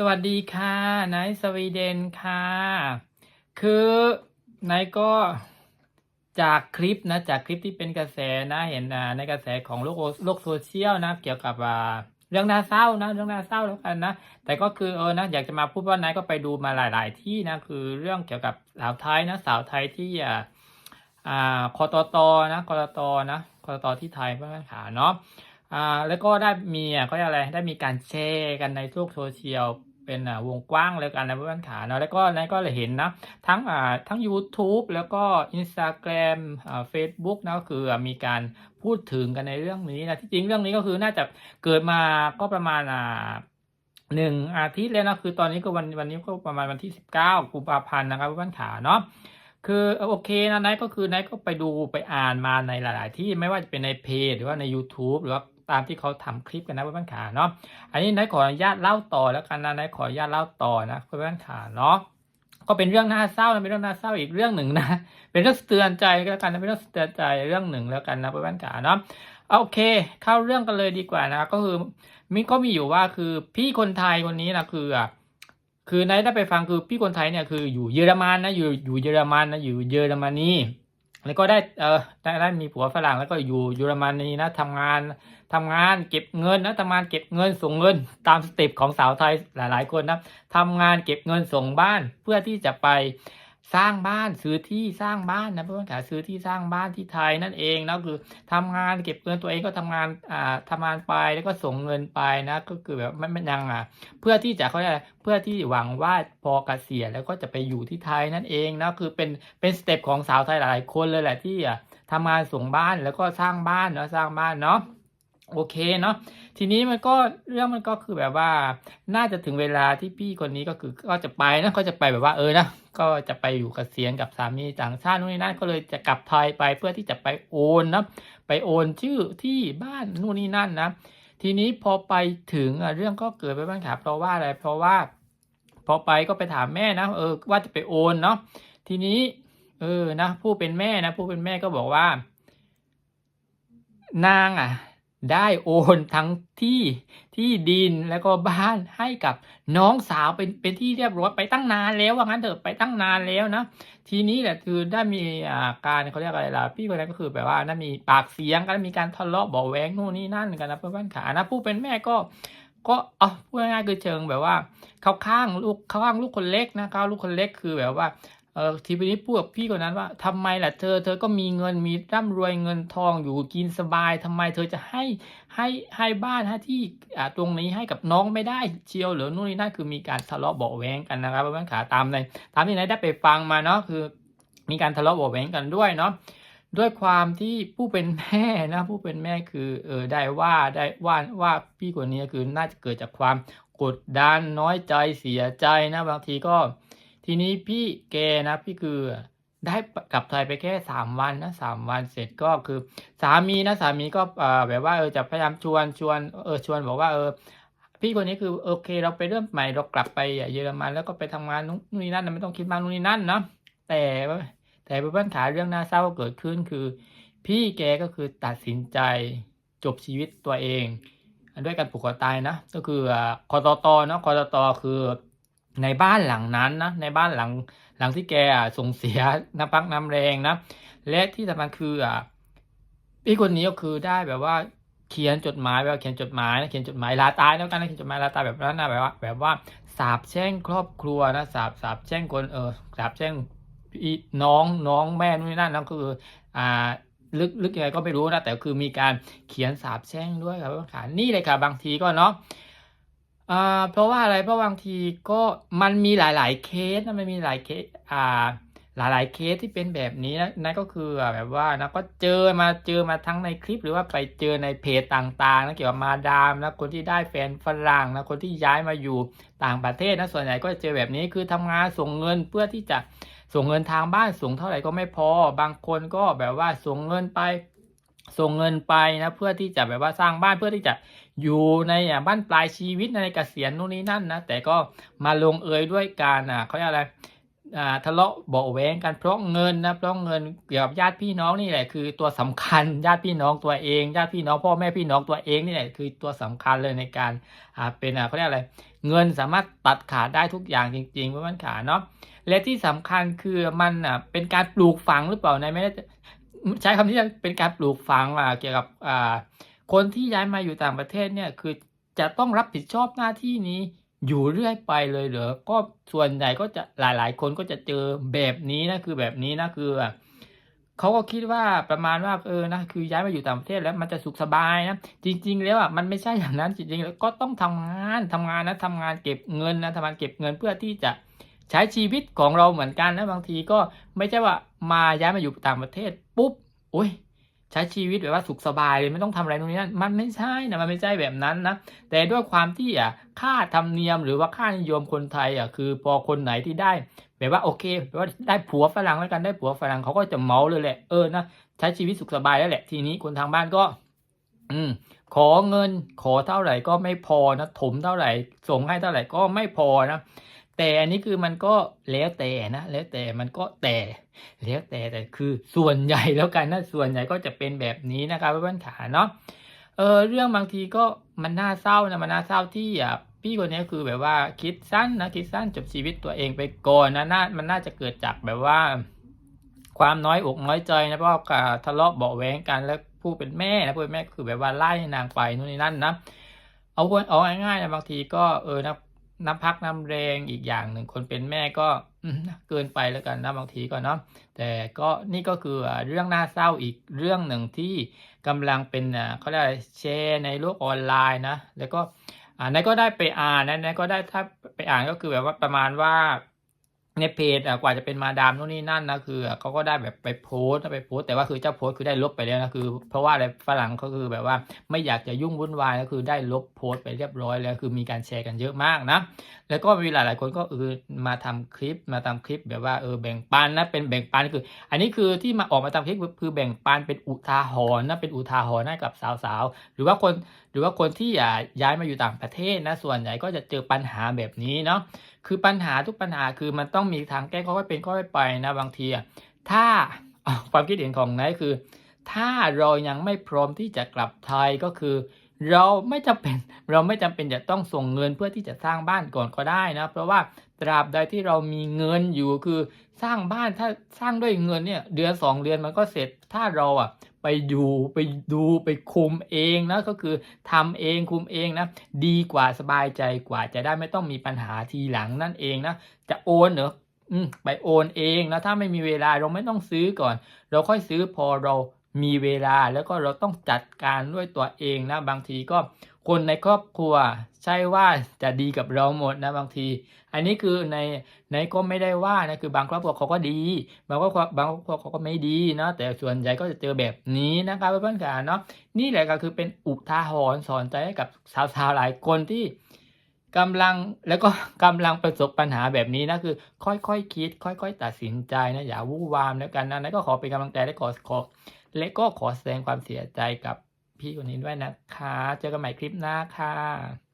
สวัสดีค่ะไนท์สวีเดนค่ะ คือไนท์ก็จากคลิปนะ จากคลิปที่เป็นกระแสนะเห็นในกระแสของโลกโลกโซเชียลนะ เกี่ยวกับเรื่องน่าเศร้านะ เรื่องน่าเศร้าแล้วกันนะ แต่ก็คือเออนะ อยากจะมาพูดว่านท์ก็ไปดูมาหลาย ๆ ที่นะ คือเรื่องเกี่ยวกับสาวไทยนะ สาวไทยที่อ่าอ่าคอตตนะคอตตนะคอตตที่ไทยเพื่อนขาเนาะ อ่าแล้วก็ได้มีอะก็อะไรได้มีการแชร์กันในโลกโซเชียลเป็นอ่าวงกว้างเลยกันนะเพื่อนขาเนาะแล้วก็นั้นก็เลยเห็นนะทั้งอ่าทั้ง YouTube แล้วก็ Instagram อ่า Facebook นะก็คือมีการพูดถึงกันในเรื่องนี้นะที่จริงเรื่องนี้ก็คือน่าจะเกิดมาก็ประมาณอ่าหนึ่งอาทิตย์แล้วนะคือตอนนี้ก็วันวันนี้ก็ประมาณวันที่สิบเก้ากุมภาพันธ์นะครับเพื่อนขาเนาะคือโอเคนะไนท์ก็คือไนท์ก็ไปดูไปอ่านมาในหลาย ๆ ที่ไม่ว่าจะเป็นในเพจหรือว่าใน YouTube หรือว่า ตามที่เขาทำคลิปกันนะเพื่อนๆขาเนาะอันนี้นท์ขออนุญาตเล่าต่อแล้วกันนะนท์ขออนุญาตเล่าต่อนะเพื่อนๆขาเนาะก็เป็นเรื่องน่าเศร้านะเป็นเรื่องน่าเศร้าอีกเรื่องหนึ่งนะ เป็นเรื่องเตือนใจก็แล้วกันนะเป็นเรื่องเตือนใจเรื่องหนึ่งแล้วกันนะเพื่อนๆขาเนาะโอเค เข้าเรื่องกันเลยดีกว่านะก็คือมีก็มีอยู่ว่าคือพี่คนไทยคนนี้นะคืออะคือในได้ไปฟังคือพี่คนไทยเนี่ยคืออยู่เยอรมันนะอยู่อยู่เยอรมันนะอยู่เยอรมนี แล้วก็ได้เออได้ได้มีผัวฝรั่งแล้วก็อยู่เยอรมนีนะทำงานทำงานเก็บเงินนะทำงานเก็บเงินส่งเงินตามสเต็ปของสาวไทยหลาย ๆ คนนะทำงานเก็บเงินส่งบ้านเพื่อที่จะไป สร้างบ้านซื้อที่สร้างบ้านนะเพื่อนขาซื้อที่สร้างบ้านที่ไทยนั่นเองนะคือทำงานเก็บเงินตัวเองก็ทำงานอ่าทำงานไปแล้วก็ส่งเงินไปนะ ก็คือแบบไม่ไม่ยังอะ เพื่อที่จะเขาเรียกอะไรเพื่อที่หวังว่าพอเกษียณแล้วก็จะไปอยู่ที่ไทยนั่นเองนะคือเป็นเป็นสเต็ปของสาวไทยหลายคนเลยแหละที่อะทำงานส่งบ้านแล้วก็สร้างบ้านเนาะสร้างบ้านเนาะ โอเคเนาะทีนี้มันก็เรื่องมันก็คือแบบว่า น่าจะถึงเวลาที่พี่คนนี้ก็คือก็จะไปนะก็จะไปแบบว่าเออนะก็จะไปอยู่กเกษียณกับสามีต่างชาตินู่นนี่นั่นก็เลยจะกลับไทยไปเพื่อที่จะไปโอนนะไปโอนชื่อที่บ้านนู่นนี่นั่นนะ ทีนี้พอไปถึงอะเรื่องก็เกิดไปบ้างค่ะเพราะว่าอะไรเพราะว่า พอไปก็ไปถามแม่นะเออว่าจะไปโอนเนาะทีนี้เออนะผู้เป็นแม่นะผู้เป็นแม่ก็บอกว่านางอะ ได้โอนทั้งที่ที่ดินแล้วก็บ้านให้กับน้องสาวเป็นเป็นที่เรียบร้อยไปตั้งนานแล้วว่างั้นเถอะไปตั้งนานแล้วนะทีนี้แหละคือได้มีอาการเขาเรียกอะไรล่ะพี่คนนั้นก็คือแบบว่าได้มีปากเสียงกันมีการทะเลาะเบาแวงนู่นนี่นั่นกันนะเพื่อนๆขานะผู้เป็นแม่ก็ก็เอ๋อพูดง่ายๆคือเชิงแบบว่า เขาข้างลูกเขาข้างลูกคนเล็กนะเขาลูกคนเล็กคือแบบว่า เออทีนี้พูดกับพี่คนนั้นว่าทำไมล่ะเธอ เธอก็มีเงินมีร่ำรวยเงินทองอยู่กินสบายทำไมเธอจะให้ให้ให้บ้านให้ที่อ่าตรงนี้ให้กับน้องไม่ได้เชียวหรือนู่นนี่นั่นคือมีการทะเลาะเบาแวงกันนะครับเพื่อนขาตามในตามที่ไหนได้ไปฟังมาเนาะคือ มีการทะเลาะเบาแวงกันด้วยเนาะด้วยความที่ผู้เป็นแม่นะผู้เป็นแม่คือเออได้ว่าได้ว่าว่าพี่คนนี้คือน่าจะเกิดจากความกดดันน้อยใจเสียใจนะบางทีก็ ทีนี้พี่แกนะพี่คือได้กลับไทยไปแค่สามวันนะสามวันเสร็จก็คือสามีนะสามีก็แบบว่าเออจะพยายามชวนชวนเออชวนบอกว่าเออพี่คนนี้คือโอเค เราไปเริ่มใหม่เรากลับไปเยอรมันแล้วก็ไปทำงานนู่นนี่นั่นไม่ต้องคิดมากนู่นนี่นั่นเนาะแต่แต่เพื่อนขาเรื่องน่าเศร้าเกิดขึ้นคือ พี่แกก็คือตัดสินใจจบชีวิตตัวเองด้วยการผูกคอตายนะ ก็คืออ่าคอตตเนาะคอตตคือ ในบ้านหลังนั้นนะในบ้านหลังหลังที่แกส่งเสียน้ำพักน้ำแรงนะ และที่สำคัญคืออะพี่คนนี้ก็คือได้แบบว่าเขียนจดหมายแบบว่าเขียนจดหมายนะเขียนจดหมายลาตายแล้วกันนะเขียนจดหมายลาตายแบบนั้นนะแบบว่า แบบว่าสาบแช่งครอบครัวนะสาบสาบแช่งคนเออสาบแช่งน้องน้องแม่นู่นนนั่นนั่นคืออ่าลึกลึกยังไงก็ไม่รู้นะแต่คือมีการเขียนสาบแช่งด้วยครับขานี่เลยค่ะบางทีก็เนาะ อ่าเพราะว่าอะไรเพราะบางทีก็มันมีหลาย ๆ เคสนะมันมีหลายเคสอ่าหลาย ๆ เคสที่เป็นแบบนี้นะนั่นก็คือแบบว่านะก็เจอมาเจอมาทั้งในคลิปหรือว่าไปเจอในเพจต่างๆนะเกี่ยวกับมาดามนะคนที่ได้แฟนฝรั่งนะคนที่ย้ายมาอยู่ต่างประเทศนะส่วนใหญ่ก็จะเจอแบบนี้คือทำงานส่งเงินเพื่อที่จะส่งเงินทางบ้านส่งเท่าไหร่ก็ไม่พอ บางคนก็แบบว่าส่งเงินไปส่งเงินไปนะเพื่อที่จะแบบว่าสร้างบ้านเพื่อที่จะ อยู่ในบ้านปลายชีวิตในเกษียณนู่นนี่นั่นนะแต่ก็มาลงเอยด้วยการอะเขาเรียกอะไรอ่าทะเลาะเบาแวงกันเพราะเงินนะเพราะเงินเกี่ยวกับญาติพี่น้องนี่แหละคือตัวสำคัญญาติพี่น้องตัวเองญาติพี่น้องพ่อแม่พี่น้องตัวเองนี่แหละคือตัวสำคัญเลยในการอ่าเป็นอ่าเขาเรียกอะไร เงินสามารถตัดขาดได้ทุกอย่างจริงๆเพื่อนขาเนาะและที่สำคัญคือมันอะเป็นการปลูกฝังหรือเปล่าในไม่ได้ใช้คำที่เป็นการปลูกฝังเกี่ยวกับอ่า คนที่ย้ายมาอยู่ต่างประเทศเนี่ยคือจะต้องรับผิดชอบหน้าที่นี้อยู่เรื่อยไปเลยเหรอ ก็ส่วนใหญ่ก็จะหลาย ๆ คนก็จะเจอแบบนี้นะคือแบบนี้นะคือเขาก็คิดว่าประมาณว่าเออนะคือย้ายมาอยู่ต่างประเทศแล้วมันจะสุขสบายนะจริง ๆ แล้วอะมันไม่ใช่อย่างนั้นจริงๆแล้วก็ต้องทำงานทำงานนะทำงานเก็บเงินนะทำงานเก็บเงินเพื่อที่จะใช้ชีวิตของเราเหมือนกันนะบางทีก็ไม่ใช่ว่ามาย้ายมาอยู่ต่างประเทศปุ๊บโอ้ย ใช้ชีวิตแบบว่าสุขสบายเลยไม่ต้องทำอะไรตรงนี้นั่นมันไม่ใช่นะมันไม่ใช่แบบนั้นนะแต่ด้วยความที่อะค่าธรรมเนียมหรือว่าค่านิยมคนไทยอะคือพอคนไหนที่ได้แบบว่าโอเคแบบว่าได้ผัวฝรั่งแล้วกันได้ผัวฝรั่งเขาก็จะเมาเลยแหละเออนะใช้ชีวิตสุขสบายแล้วแหละ ทีนี้คนทางบ้านก็ อืม ขอเงิน ขอเท่าไหร่ก็ไม่พอนะถมเท่าไหร่ส่งให้เท่าไหร่ก็ไม่พอนะ แต่อันนี้คือมันก็แล้วแต่นะ แล้วแต่มันก็แต่แล้วแต่แต่คือส่วนใหญ่แล้วกันนะส่วนใหญ่ก็จะเป็นแบบนี้นะครับเพื่อนๆขาเนาะเออเรื่องบางทีก็มันน่าเศร้านะมันน่าเศร้าที่อะพี่คนนี้คือแบบว่าคิดสั้นนะคิดสั้นจบชีวิตตัวเองไปก่อนนะน่ามันน่าจะเกิดจากแบบว่า ความน้อยอกน้อยใจนะเพราะว่าทะเลาะเบาะแวงกันแล้วผู้เป็นแม่นะผู้เป็นแม่คือแบบว่าไล่นางไปนู่นนี่นั่นนะเอาคนเอาง่ายๆนะบางทีก็เออนะ น้ำพักน้ำแรงอีกอย่างหนึ่งคนเป็นแม่ก็เกินไปแล้วกันนะบางทีก็เนาะแต่ก็นี่ก็คือเรื่องน่าเศร้าอีกเรื่องหนึ่งที่กำลังเป็นเขาเรียกแชร์ในโลกออนไลน์นะแล้วก็อ่านายก็ได้ไปอ่านนะนายก็ได้ถ้าไปอ่านก็คือแบบว่าประมาณว่า ในเพจกว่าจะเป็นมาดามนู่นนี่นั่นนะคือเขาก็ได้แบบไปโพสไปโพสแต่ว่าคือเจ้าโพสคือได้ลบไปแล้วนะคือ เพราะว่าอะไรฝรั่งเขาคือแบบว่าไม่อยากจะยุ่งวุ่นวายก็คือได้ลบโพสไปเรียบร้อยแล้วคือมีการแชร์กันเยอะมากนะ แล้วก็มีหลายๆคนก็เออมาทำคลิปมาทำคลิปแบบว่าเออแบ่งปันนะเป็นแบ่งปันคือ อันนี้คือที่มาออกมาทำคลิปคือแบ่งปันเป็นอุทาหรณ์นะเป็นอุทาหรณ์ให้กับสาวๆหรือว่าคนหรือว่าคนที่อ่าย้ายมาอยู่ต่างประเทศนะส่วนใหญ่ก็จะเจอปัญหาแบบนี้เนาะ คือปัญหาทุกปัญหาคือมันต้องมีทางแก้ค่อยๆเป็นค่อยๆไปนะบางทีอะถ้าความคิดเห็นของนายคือ ถ้าเรายังไม่พร้อมที่จะกลับไทยก็คือ เราไม่จำเป็นเราไม่จำเป็นจะต้องส่งเงินเพื่อที่จะสร้างบ้านก่อนก็ได้นะ เพราะว่าตราบใดที่เรามีเงินอยู่คือสร้างบ้านถ้าสร้างด้วยเงินเนี่ยเดือนสองเดือนมันก็เสร็จถ้าเราอะ ไปอยู่ไปดูไปคุมเองนะก็คือทำเองคุมเองนะดีกว่าสบายใจกว่าจะได้ไม่ต้องมีปัญหาทีหลังนั่นเองนะจะโอนเหรออืไปโอนเองนะถ้าไม่มีเวลาเราไม่ต้องซื้อก่อน เราค่อยซื้อพอเรามีเวลาแล้วก็เราต้องจัดการด้วยตัวเองนะบางทีก็ คนในครอบครัวใช่ว่าจะดีกับเราหมดนะบางที อันนี้คือในในก็ไม่ได้ว่านะคือบางครอบครัวเขาก็ดี บางครอบครัวบางครอบครัวเขาก็ไม่ดีนะแต่ส่วนใหญ่ก็จะเจอแบบนี้นะครับเพื่อนๆกันเนาะนี่แหละก็คือเป็นอุทาหรณ์สอนใจให้กับสาวๆหลายคนที่กำลังแล้วก็กำลังประสบปัญหาแบบนี้นะคือ ค่อยๆคคิด ค่อย ๆ ตัดสินใจนะอย่าวู่วามแล้วกันนะแล้วก็ขอเป็นกำลังใจและขอขอและก็ขอแสดงความเสียใจกับ พี่คนนี้ด้วยนะคะ เจอกันใหม่คลิปหน้าค่ะ